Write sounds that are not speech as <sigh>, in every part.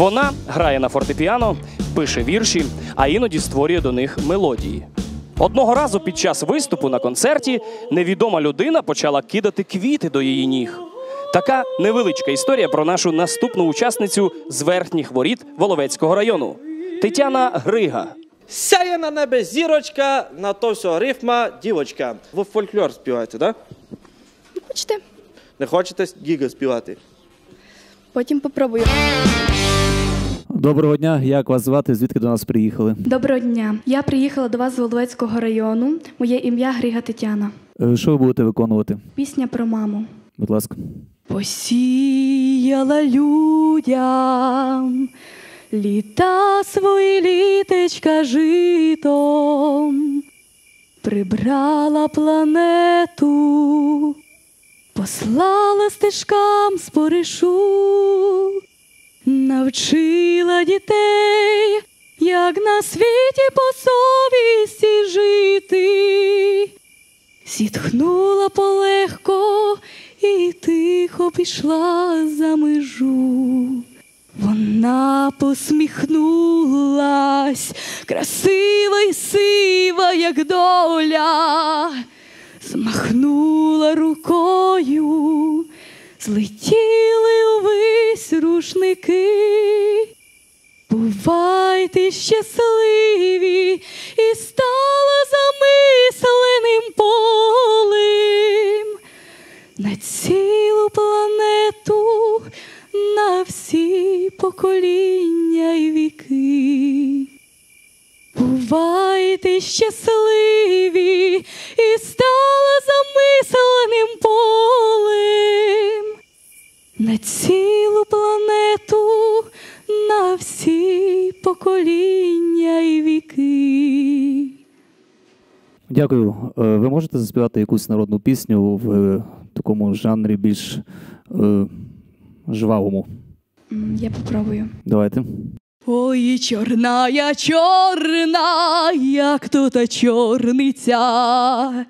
Вона грає на фортепіано, пише вірші, а іноді створює до них мелодії. Одного разу під час виступу на концерті невідома людина почала кидати квіти до її ніг. Така невеличка історія про нашу наступну учасницю з верхніх воріт Воловецького району Тетяна Грига. Сяє на небе зірочка, на то все рифма дівочка. Ви фольклор співаєте, так? Да? Хочете? Не хочете гіга співати? Потім попробую. Доброго дня, як вас звати? Звідки до нас приїхали? Доброго дня. Я приїхала до вас з Володецького району. Моє ім'я Грига Тетяна. Е, Що ви будете виконувати? Пісня про маму. Будь ласка. Посіяла людям літа свої літечка житом, прибрала планету, послала стежкам споришу, навчила дітей, як на світі по совісті жити. Зітхнула полегко і тихо пішла за межу. Вона посміхнулась, красива й сива, як доля, змахнула рукою, злетіли увесь рушники. Бувайте щасливі і стала замисленим полем на цілу планету, на всі покоління й віки. Бувайте щасливі і стала замисленим полем покоління й віки. Дякую. Е, Ви можете заспівати якусь народну пісню в е, такому жанрі більш е, жвавому? Я попробую. Давайте. Ой, чорна чорна, як тута чорниця.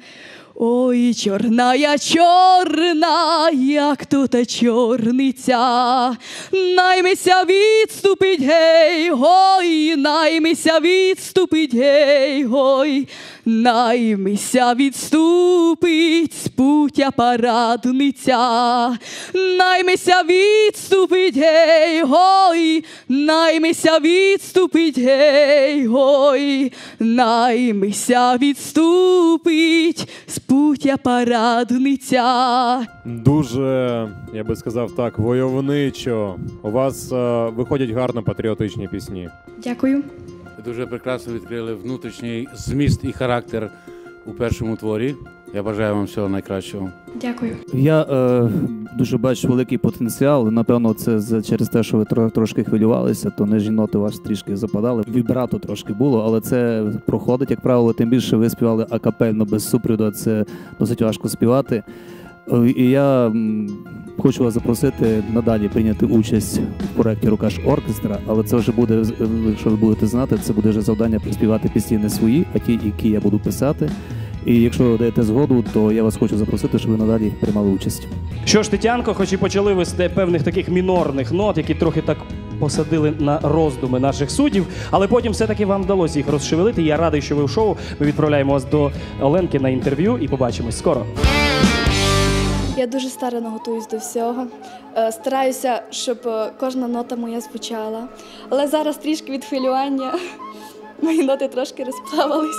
Ой, чорна чорна, як тут чорниця. Наймися відступить, гей, гой, наймися відступить, гей, гой. Наймися відступить з путя парадниця. Наймися відступить, гей, гой, наймися відступить, гей, гой, наймися відступить з путя парадниця. Дуже, я би сказав так, войовничо. У вас е, виходять гарно патріотичні пісні. Дякую. Дуже прекрасно відкрили внутрішній зміст і характер у першому творі. Я бажаю вам всього найкращого. Дякую. Я е, дуже бачу великий потенціал. Напевно, це через те, що ви трошки хвилювалися, то нижні ноти у вас трішки западали. Вібрато трошки було, але це проходить, як правило, тим більше ви співали акапельно без супроводу, це досить важко співати. Е, я хочу вас запросити надалі прийняти участь в проєкті Рукаш оркестра, але це вже буде, е, якщо ви будете знати, це буде вже завдання співати пісні не свої, а ті, які я буду писати. І якщо ви даєте згоду, то я вас хочу запросити, щоб ви надалі приймали участь. Що ж, Тетянко, хоч і почали ви з певних таких мінорних нот, які трохи так посадили на роздуми наших суддів, але потім все-таки вам вдалося їх розшевелити. Я радий, що ви в шоу. Ми відправляємо вас до Оленки на інтерв'ю і побачимось скоро. Я дуже старано готуюсь до всього. Е, Стараюся, щоб е, кожна нота моя звучала. Але зараз трішки від хвилювання <laughs> мої ноти трошки розплавались.